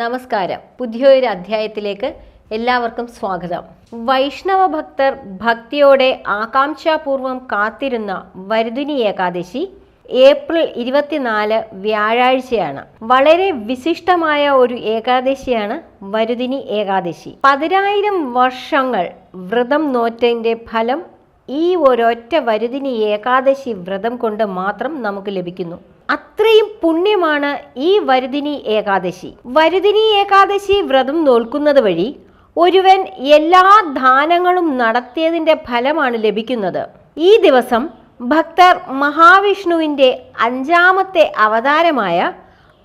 നമസ്കാരം. പുതിയൊരു അധ്യായത്തിലേക്ക് എല്ലാവർക്കും സ്വാഗതം. വൈഷ്ണവ ഭക്തർ ഭക്തിയോടെ ആകാംക്ഷാപൂർവം കാത്തിരുന്ന വരുദിനി ഏകാദശി ഏപ്രിൽ ഇരുപത്തിനാല് വ്യാഴാഴ്ചയാണ്. വളരെ വിശിഷ്ടമായ ഒരു ഏകാദശിയാണ് വരുദിനി ഏകാദശി. പതിനായിരം വർഷങ്ങൾ വ്രതം നോറ്റതിന്റെ ഫലം ഈ ഒരൊറ്റ വരുദിനി ഏകാദശി വ്രതം കൊണ്ട് മാത്രം നമുക്ക് ലഭിക്കുന്നു. അത്രയും പുണ്യമാണ് ഈ വരുദിനി ഏകാദശി. വരുദിനി ഏകാദശി വ്രതം നോൽക്കുന്നത് വഴി ഒരുവൻ എല്ലാ ദാനങ്ങളും നടത്തിയതിന്റെ ഫലമാണ് ലഭിക്കുന്നത്. ഈ ദിവസം ഭക്തർ മഹാവിഷ്ണുവിന്റെ അഞ്ചാമത്തെ അവതാരമായ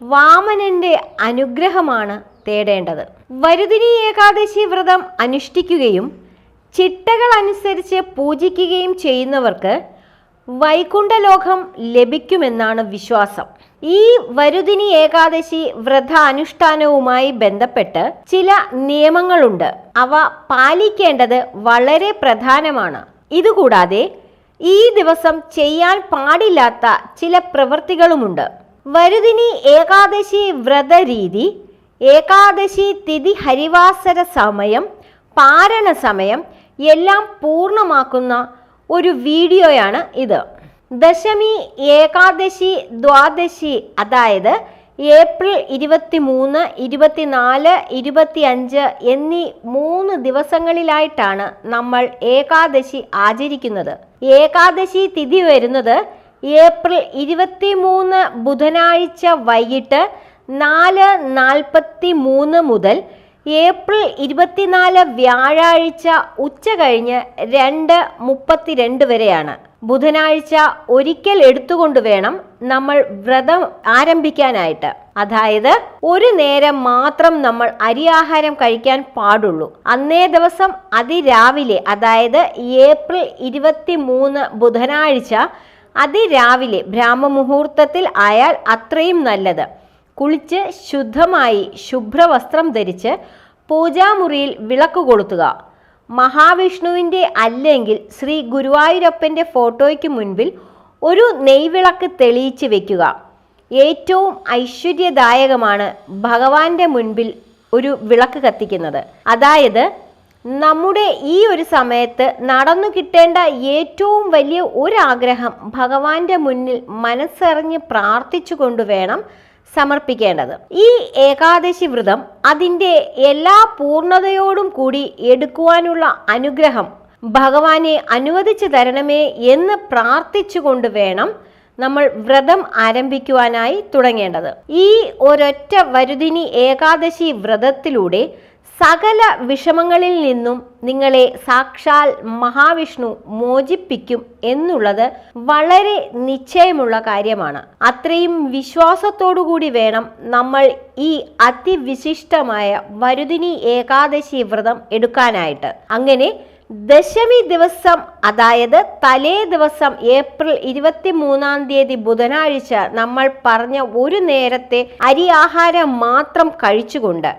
വാമനന്റെ അനുഗ്രഹമാണ് തേടേണ്ടത്. വരുദിനി ഏകാദശി വ്രതം അനുഷ്ഠിക്കുകയും ചിട്ടകൾ അനുസരിച്ച് പൂജിക്കുകയും ചെയ്യുന്നവർക്ക് വൈകുണ്ഠലോകം ലഭിക്കുമെന്നാണ് വിശ്വാസം. ഈ വരുദിനി ഏകാദശി വ്രത അനുഷ്ഠാനവുമായി ബന്ധപ്പെട്ട് ചില നിയമങ്ങളുണ്ട്. അവ പാലിക്കേണ്ടത് വളരെ പ്രധാനമാണ്. ഇതുകൂടാതെ ഈ ദിവസം ചെയ്യാൻ പാടില്ലാത്ത ചില പ്രവൃത്തികളുമുണ്ട്. വരുദിനി ഏകാദശി വ്രത രീതി ഏകാദശി തിഥി ഹരിവാസര സമയം പാരണ സമയം എല്ലാം പൂർണമാക്കുന്ന ഒരു വീഡിയോയാണ് ഇത്. ദശമി ഏകാദശി ദ്വാദശി അതായത് ഏപ്രിൽ ഇരുപത്തി മൂന്ന് ഇരുപത്തിനാല് ഇരുപത്തിയഞ്ച് എന്നീ മൂന്ന് ദിവസങ്ങളിലായിട്ടാണ് നമ്മൾ ഏകാദശി ആചരിക്കുന്നത്. ഏകാദശി തിഥി വരുന്നത് ഏപ്രിൽ ഇരുപത്തി മൂന്ന് ബുധനാഴ്ച വൈകിട്ട് നാല് നാൽപ്പത്തി മൂന്ന് മുതൽ ഏപ്രിൽ ഇരുപത്തിനാല് വ്യാഴാഴ്ച ഉച്ച കഴിഞ്ഞ് രണ്ട് മുപ്പത്തിരണ്ട് വരെയാണ്. ബുധനാഴ്ച ഒരിക്കൽ എടുത്തുകൊണ്ട് വേണം നമ്മൾ വ്രതം ആരംഭിക്കാനായിട്ട്. അതായത് ഒരു നേരം മാത്രം നമ്മൾ അരിയാഹാരം കഴിക്കാൻ പാടുള്ളൂ. അന്നേ ദിവസം അതിരാവിലെ അതായത് ഏപ്രിൽ ഇരുപത്തി മൂന്ന് ബുധനാഴ്ച അതിരാവിലെ ബ്രാഹ്മമുഹൂർത്തത്തിൽ ആയാൽ അത്രയും നല്ലത്. കുളിച്ച് ശുദ്ധമായി ശുഭ്രവസ്ത്രം ധരിച്ച് പൂജാമുറിയിൽ വിളക്ക് കൊളുത്തുക. മഹാവിഷ്ണുവിന്റെ അല്ലെങ്കിൽ ശ്രീ ഗുരുവായൂരപ്പന്റെ ഫോട്ടോയ്ക്ക് മുൻപിൽ ഒരു നെയ്വിളക്ക് തെളിയിച്ച് വയ്ക്കുക ഏറ്റവും ഐശ്വര്യദായകമാണ് ഭഗവാന്റെ മുൻപിൽ ഒരു വിളക്ക് കത്തിക്കുന്നത്. അതായത് നമ്മുടെ ഈ ഒരു സമയത്ത് നടന്നു കിട്ടേണ്ട ഏറ്റവും വലിയ ഒരാഗ്രഹം ഭഗവാന്റെ മുന്നിൽ മനസ്സറിഞ്ഞ് പ്രാർത്ഥിച്ചുകൊണ്ട് വേണം സമർപ്പിക്കേണ്ടത്. ഈ ഏകാദശി വ്രതം അതിന്റെ എല്ലാ പൂർണതയോടും കൂടി എടുക്കുവാനുള്ള അനുഗ്രഹം ഭഗവാനെ അനുവദിച്ചു തരണമേ എന്ന് പ്രാർത്ഥിച്ചുകൊണ്ട് വേണം നമ്മൾ വ്രതം ആരംഭിക്കുവാനായി തുടങ്ങേണ്ടത്. ഈ ഒരൊറ്റ വരുദിനി ഏകാദശി വ്രതത്തിലൂടെ സകല വിഷമങ്ങളിൽ നിന്നും നിങ്ങളെ സാക്ഷാൽ മഹാവിഷ്ണു മോചിപ്പിക്കും എന്നുള്ളത് വളരെ നിശ്ചയമുള്ള കാര്യമാണ്. അത്രയും വിശ്വാസത്തോടുകൂടി വേണം നമ്മൾ ഈ അതിവിശിഷ്ടമായ വരുദിനി ഏകാദശി വ്രതം എടുക്കാനായിട്ട്. അങ്ങനെ ദശമി ദിവസം അതായത് തലേ ദിവസം ഏപ്രിൽ ഇരുപത്തി മൂന്നാം തീയതി ബുധനാഴ്ച നമ്മൾ പറഞ്ഞ ഒരു നേരത്തെ അരി ആഹാരം മാത്രം കഴിച്ചുകൊണ്ട്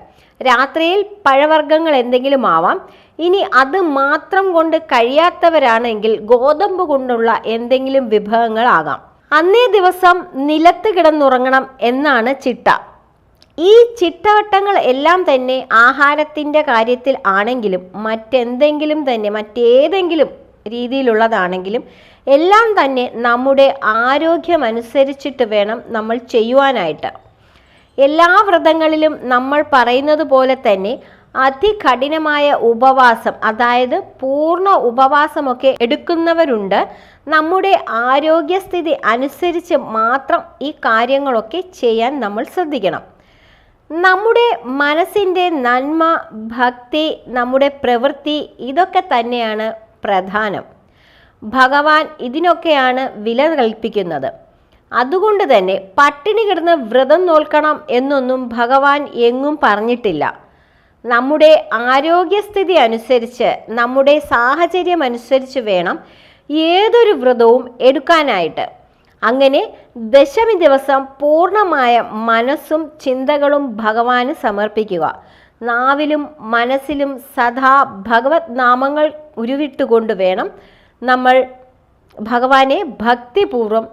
രാത്രിയിൽ പഴവർഗങ്ങൾ എന്തെങ്കിലും ആവാം. ഇനി അത് മാത്രം കൊണ്ട് കഴിയാത്തവരാണെങ്കിൽ ഗോതമ്പ് കൊണ്ടുള്ള എന്തെങ്കിലും വിഭവങ്ങളാകാം അന്നേ ദിവസം നിലത്ത് കിടന്നുറങ്ങണം എന്നാണ് ചിട്ട. ഈ ചിട്ടവട്ടങ്ങൾ എല്ലാം തന്നെ ആഹാരത്തിന്റെ കാര്യത്തിൽ ആണെങ്കിലും മറ്റെന്തെങ്കിലും തന്നെ മറ്റേതെങ്കിലും രീതിയിലുള്ളതാണെങ്കിലും എല്ലാം തന്നെ നമ്മുടെ ആരോഗ്യമനുസരിച്ചിട്ട് വേണം നമ്മൾ ചെയ്യുവാനായിട്ട്. എല്ലാ വ്രതങ്ങളിലും നമ്മൾ പറയുന്നത് പോലെ തന്നെ അതികഠിനമായ ഉപവാസം അതായത് പൂർണ ഉപവാസമൊക്കെ എടുക്കുന്നവരുണ്ട്. നമ്മുടെ ആരോഗ്യസ്ഥിതി അനുസരിച്ച് മാത്രം ഈ കാര്യങ്ങളൊക്കെ ചെയ്യാൻ നമ്മൾ ശ്രദ്ധിക്കണം. നമ്മുടെ മനസ്സിന്റെ നന്മ ഭക്തി നമ്മുടെ പ്രവൃത്തി ഇതൊക്കെ തന്നെയാണ് പ്രധാനം. ഭഗവാൻ ഇതിനൊക്കെയാണ് വില കൽപ്പിക്കുന്നത്. അതുകൊണ്ട് തന്നെ പട്ടിണി കിടന്ന് വ്രതം നോൽക്കണം എന്നൊന്നും ഭഗവാൻ എങ്ങും പറഞ്ഞിട്ടില്ല. നമ്മുടെ ആരോഗ്യസ്ഥിതി അനുസരിച്ച് നമ്മുടെ സാഹചര്യം അനുസരിച്ച് വേണം ഏതൊരു വ്രതവും എടുക്കാനായിട്ട്. അങ്ങനെ ദശമി ദിവസം പൂർണമായ മനസ്സും ചിന്തകളും ഭഗവാന് സമർപ്പിക്കുക. നാവിലും മനസ്സിലും സദാ ഭഗവത് നാമങ്ങൾ ഉരുവിട്ടുകൊണ്ട് വേണം നമ്മൾ ഭഗവാനെ ഭക്തിപൂർവം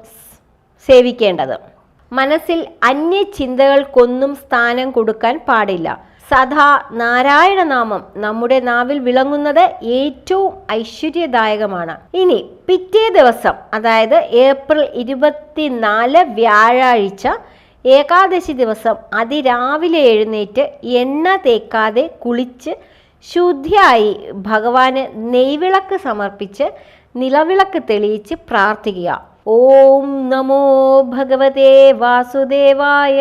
സേവിക്കേണ്ടത്. മനസ്സിൽ അന്യ ചിന്തകൾക്കൊന്നും സ്ഥാനം കൊടുക്കാൻ പാടില്ല. സദാ നാരായണനാമം നമ്മുടെ നാവിൽ വിളങ്ങുന്നത് ഏറ്റവും ഐശ്വര്യദായകമാണ്. ഇനി പിറ്റേ ദിവസം അതായത് ഏപ്രിൽ ഇരുപത്തിനാല് വ്യാഴാഴ്ച ഏകാദശി ദിവസം അതിരാവിലെ എഴുന്നേറ്റ് എണ്ണ തേക്കാതെ കുളിച്ച് ശുദ്ധിയായി ഭഗവാന് നെയ്വിളക്ക് സമർപ്പിച്ച് നിലവിളക്ക് തെളിയിച്ച് പ്രാർത്ഥിക്കുക. ഓം നമോ ഭഗവതേ വാസുദേവായ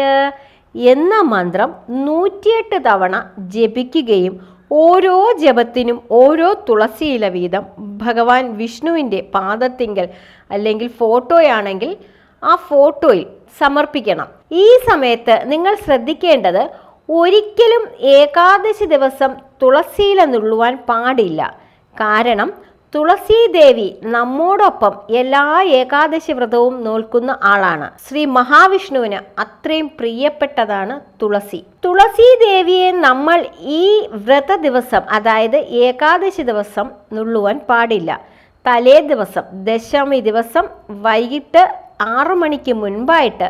എന്ന മന്ത്രം നൂറ്റിയെട്ട് തവണ ജപിക്കുകയും ഓരോ ജപത്തിനും ഓരോ തുളസിയില വീതം ഭഗവാൻ വിഷ്ണുവിന്റെ പാദത്തിങ്കൽ അല്ലെങ്കിൽ ഫോട്ടോയാണെങ്കിൽ ആ ഫോട്ടോയിൽ സമർപ്പിക്കണം. ഈ സമയത്ത് നിങ്ങൾ ശ്രദ്ധിക്കേണ്ടത് ഒരിക്കലും ഏകാദശി ദിവസം തുളസിയില നുള്ളുവാൻ പാടില്ല. കാരണം തുളസി ദേവി നമ്മോടൊപ്പം എല്ലാ ഏകാദശി വ്രതവും നോൽക്കുന്ന ആളാണ്. ശ്രീ മഹാവിഷ്ണുവിന് അത്രയും പ്രിയപ്പെട്ടതാണ് തുളസി. തുളസി ദേവിയെ നമ്മൾ ഈ വ്രത ദിവസം അതായത് ഏകാദശി ദിവസം നുള്ളുവാൻ പാടില്ല. തലേ ദിവസം ദശമി ദിവസം വൈകിട്ട് ആറു മണിക്ക് മുൻപായിട്ട്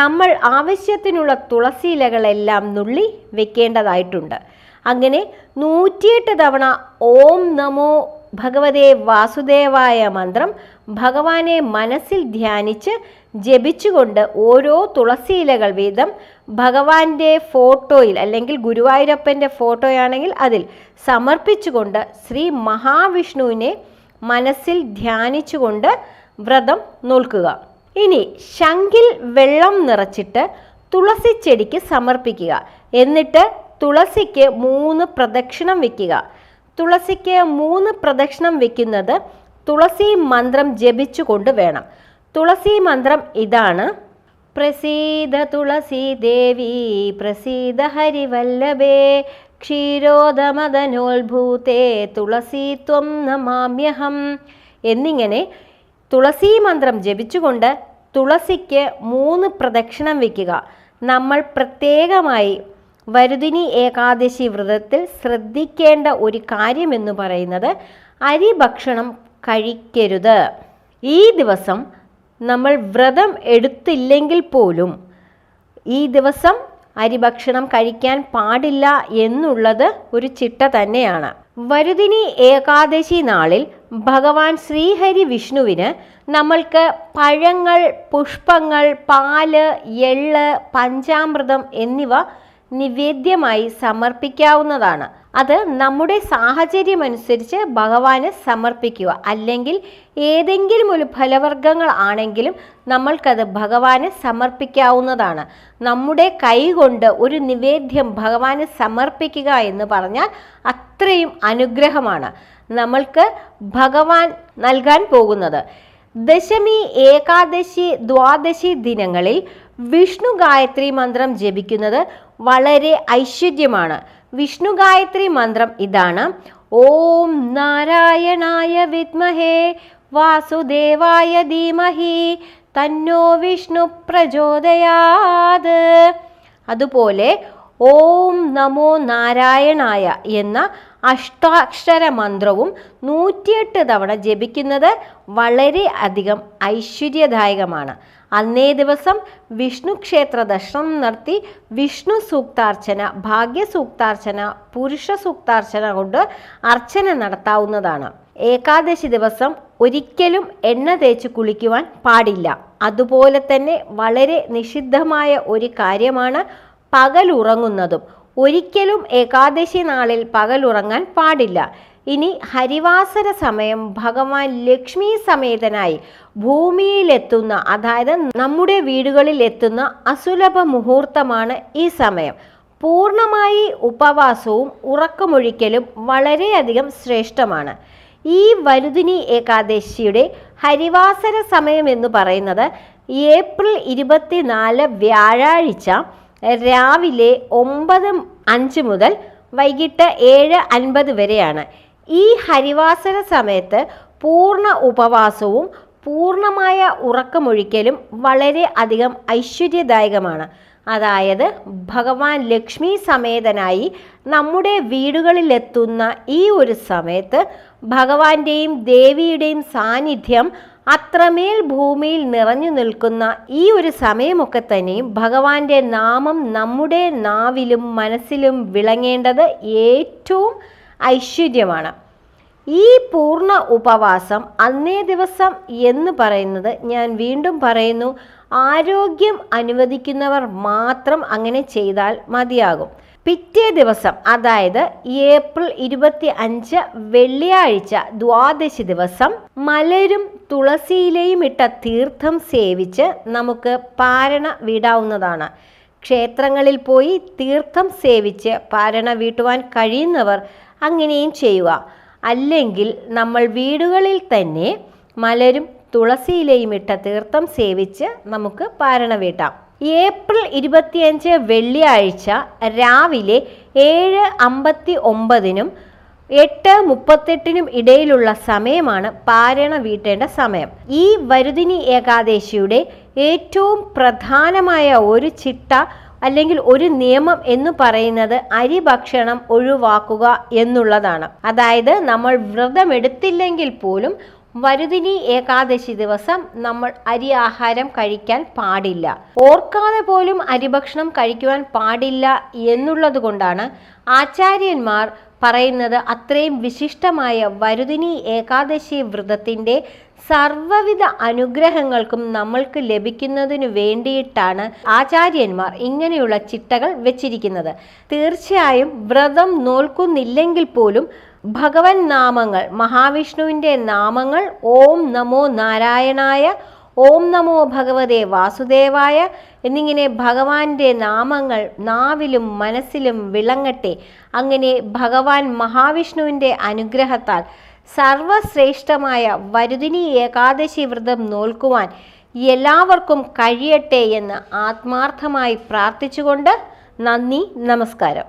നമ്മൾ ആവശ്യത്തിനുള്ള തുളസി ഇലകളെല്ലാം നുള്ളി വെക്കേണ്ടതായിട്ടുണ്ട്. അങ്ങനെ നൂറ്റിയെട്ട് തവണ ഓം നമോ ഭഗവതേ വാസുദേവായ മന്ത്രം ഭഗവാനെ മനസ്സിൽ ധ്യാനിച്ച് ജപിച്ചുകൊണ്ട് ഓരോ തുളസിയിലകൾ വീതം ഭഗവാന്റെ ഫോട്ടോയിൽ അല്ലെങ്കിൽ ഗുരുവായൂരപ്പന്റെ ഫോട്ടോയാണെങ്കിൽ അതിൽ സമർപ്പിച്ചുകൊണ്ട് ശ്രീ മഹാവിഷ്ണുവിനെ മനസ്സിൽ ധ്യാനിച്ചുകൊണ്ട് വ്രതം നോൽക്കുക. ഇനി ശങ്കിൽ വെള്ളം നിറച്ചിട്ട് തുളസി ചെടിക്ക് സമർപ്പിക്കുക. എന്നിട്ട് തുളസിക്ക് മൂന്ന് പ്രദക്ഷിണം വെക്കുക തുളസിക്ക് മൂന്ന് പ്രദക്ഷിണം വെക്കുന്നത് തുളസി മന്ത്രം ജപിച്ചുകൊണ്ട് വേണം. തുളസി മന്ത്രം ഇതാണ്. പ്രസീദ തുളസി ദേവി പ്രസീദ ഹരിവല്ലഭേ ക്ഷീരോദമദനോത്ഭൂതേ തുളസി ത്വം നമാമ്യഹം എന്നിങ്ങനെ തുളസി മന്ത്രം ജപിച്ചുകൊണ്ട് തുളസിക്ക് മൂന്ന് പ്രദക്ഷിണം വയ്ക്കുക നമ്മൾ പ്രത്യേകമായി വരുതിനി ഏകാദശി വ്രതത്തിൽ ശ്രദ്ധിക്കേണ്ട ഒരു കാര്യമെന്ന് പറയുന്നത് അരി ഭക്ഷണം കഴിക്കരുത്. ഈ ദിവസം നമ്മൾ വ്രതം എടുത്തില്ലെങ്കിൽ പോലും ഈ ദിവസം അരി ഭക്ഷണം കഴിക്കാൻ പാടില്ല എന്നുള്ളത് ഒരു ചിട്ട തന്നെയാണ്. വരുതിനി ഏകാദശി നാളിൽ ഭഗവാൻ ശ്രീഹരി വിഷ്ണുവിന് നമ്മൾക്ക് പഴങ്ങൾ പുഷ്പങ്ങൾ പാൽ എള്ള് പഞ്ചാമൃതം എന്നിവ നിവേദ്യമായി സമർപ്പിക്കാവുന്നതാണ്. അത് നമ്മുടെ സാഹചര്യമനുസരിച്ച് ഭഗവാന് സമർപ്പിക്കുക. അല്ലെങ്കിൽ ഏതെങ്കിലും ഒരു ഫലവർഗങ്ങൾ ആണെങ്കിലും നമ്മൾക്കത് ഭഗവാന് സമർപ്പിക്കാവുന്നതാണ്. നമ്മുടെ കൈ കൊണ്ട് ഒരു നിവേദ്യം ഭഗവാന് സമർപ്പിക്കുക എന്ന് പറഞ്ഞാൽ അത്രയും അനുഗ്രഹമാണ്. നമ്മൾക്ക് ഭഗവാൻ നൽകാൻ പോകുന്നത്. ദശമി ഏകാദശി ദ്വാദശി ദിനങ്ങളിൽ വിഷ്ണു ഗായത്രി മന്ത്രം ജപിക്കുന്നത് വളരെ ഐശ്വര്യമാണ്. വിഷ്ണു ഗായത്രി മന്ത്രം ഇതാണ്. ഓം നാരായണായ വിദ്മഹേ വാസുദേവായ ധീമഹി തന്നോ വിഷ്ണു പ്രചോദയാത്. അതുപോലെ ഓം നമോ നാരായണായ എന്ന അഷ്ടാക്ഷര മന്ത്രവും നൂറ്റിയെട്ട് തവണ ജപിക്കുന്നത് വളരെ അധികം ഐശ്വര്യദായകമാണ്. അന്നേ ദിവസം വിഷ്ണു ക്ഷേത്ര ദർശനം നടത്തി വിഷ്ണു സൂക്താർച്ചന ഭാഗ്യ സൂക്താർച്ചന പുരുഷ സൂക്താർച്ചന കൊണ്ട് അർച്ചന നടത്താവുന്നതാണ്. ഏകാദശി ദിവസം ഒരിക്കലും എണ്ണ തേച്ച് കുളിക്കുവാൻ പാടില്ല. അതുപോലെ തന്നെ വളരെ നിഷിദ്ധമായ ഒരു കാര്യമാണ് പകലുറങ്ങുന്നതും. ഒരിക്കലും ഏകാദശി നാളിൽ പകലുറങ്ങാൻ പാടില്ല. ഇനി ഹരിവാസര സമയം ഭഗവാൻ ലക്ഷ്മി സമേതനായി ഭൂമിയിലെത്തുന്ന അതായത് നമ്മുടെ വീടുകളിൽ എത്തുന്ന അസുലഭ മുഹൂർത്തമാണ് ഈ സമയം. പൂർണമായി ഉപവാസവും ഉറക്കമൊഴിക്കലും വളരെയധികം ശ്രേഷ്ഠമാണ്. ഈ വരുദിനി ഏകാദശിയുടെ ഹരിവാസര സമയം എന്ന് പറയുന്നത് ഏപ്രിൽ ഇരുപത്തിനാല് വ്യാഴാഴ്ച രാവിലെ ഒമ്പത് അഞ്ച് മുതൽ വൈകിട്ട് ഏഴ് അൻപത് വരെയാണ്. ഈ ഹരിവാസന സമയത്ത് പൂർണ ഉപവാസവും പൂർണമായ ഉറക്കമൊഴിക്കലും വളരെ അധികം ഐശ്വര്യദായകമാണ്. അതായത് ഭഗവാൻ ലക്ഷ്മി സമേതനായി നമ്മുടെ വീടുകളിലെത്തുന്ന ഈ ഒരു സമയത്ത് ഭഗവാന്റെയും ദേവിയുടെയും സാന്നിധ്യം അത്രമേൽ ഭൂമിയിൽ നിറഞ്ഞു നിൽക്കുന്ന ഈ ഒരു സമയമൊക്കെ തന്നെയും ഭഗവാന്റെ നാമം നമ്മുടെ നാവിലും മനസ്സിലും വിളങ്ങേണ്ടത് ഏറ്റവും ഐശ്വര്യമാണ്. ഈ പൂർണ ഉപവാസം അന്നേ ദിവസം എന്ന് പറയുന്നത് ഞാൻ വീണ്ടും പറയുന്നു ആരോഗ്യം അനുവദിക്കുന്നവർ മാത്രം അങ്ങനെ ചെയ്താൽ മതിയാകും. പിറ്റേ ദിവസം അതായത് ഏപ്രിൽ ഇരുപത്തി അഞ്ച് വെള്ളിയാഴ്ച ദ്വാദശി ദിവസം മലരും തുളസിയിലയും ഇട്ട തീർത്ഥം സേവിച്ച് നമുക്ക് പാരണ വിടാവുന്നതാണ്. ക്ഷേത്രങ്ങളിൽ പോയി തീർത്ഥം സേവിച്ച് പാരണ വീട്ടുവാൻ കഴിയുന്നവർ അങ്ങനെയും ചെയ്യുക. അല്ലെങ്കിൽ നമ്മൾ വീടുകളിൽ തന്നെ മലരും തുളസിയിലയും ഇട്ട തീർത്ഥം സേവിച്ച് നമുക്ക് പാരണ വീട്ടാം. ഏപ്രിൽ ഇരുപത്തിയഞ്ച് വെള്ളിയാഴ്ച രാവിലെ ഏഴ് അമ്പത്തി ഒമ്പതിനും എട്ട് മുപ്പത്തെട്ടിനും ഇടയിലുള്ള സമയമാണ് പാരണ വീട്ടേണ്ട സമയം. ഈ വരുദിനി ഏകാദശിയുടെ ഏറ്റവും പ്രധാനമായ ഒരു ചിട്ട അല്ലെങ്കിൽ ഒരു നിയമം എന്ന് പറയുന്നത് അരി ഭക്ഷണം ഒഴിവാക്കുക എന്നുള്ളതാണ്. അതായത് നമ്മൾ വ്രതമെടുത്തില്ലെങ്കിൽ പോലും വരുതിനി ഏകാദശി ദിവസം നമ്മൾ അരി ആഹാരം കഴിക്കാൻ പാടില്ല. ഓർക്കാതെ പോലും അരിഭക്ഷണം കഴിക്കുവാൻ പാടില്ല എന്നുള്ളത് കൊണ്ടാണ് ആചാര്യന്മാർ പറയുന്നത് അത്രയും വിശിഷ്ടമായ വരുദിനി ഏകാദശി വ്രതത്തിന്റെ സർവവിധ അനുഗ്രഹങ്ങൾക്കും നമ്മൾക്ക് ലഭിക്കുന്നതിനു വേണ്ടിയിട്ടാണ് ആചാര്യന്മാർ ഇങ്ങനെയുള്ള ചിട്ടകൾ വെച്ചിരിക്കുന്നത്. തീർച്ചയായും വ്രതം നോൽക്കുന്നില്ലെങ്കിൽ പോലും ഭഗവൻ നാമങ്ങൾ മഹാവിഷ്ണുവിന്റെ നാമങ്ങൾ ഓം നമോ നാരായണായ ഓം നമോ ഭഗവതേ വാസുദേവായ എന്നിങ്ങനെ ഭഗവാന്റെ നാമങ്ങൾ നാവിലും മനസ്സിലും വിളങ്ങട്ടെ. അങ്ങനെ ഭഗവാൻ മഹാവിഷ്ണുവിന്റെ അനുഗ്രഹത്താൽ സർവശ്രേഷ്ഠമായ വരുതിനി ഏകാദശി വ്രതം നോൽക്കുവാൻ എല്ലാവർക്കും കഴിയട്ടെ എന്ന് ആത്മാർത്ഥമായി പ്രാർത്ഥിച്ചുകൊണ്ട് നന്ദി നമസ്കാരം.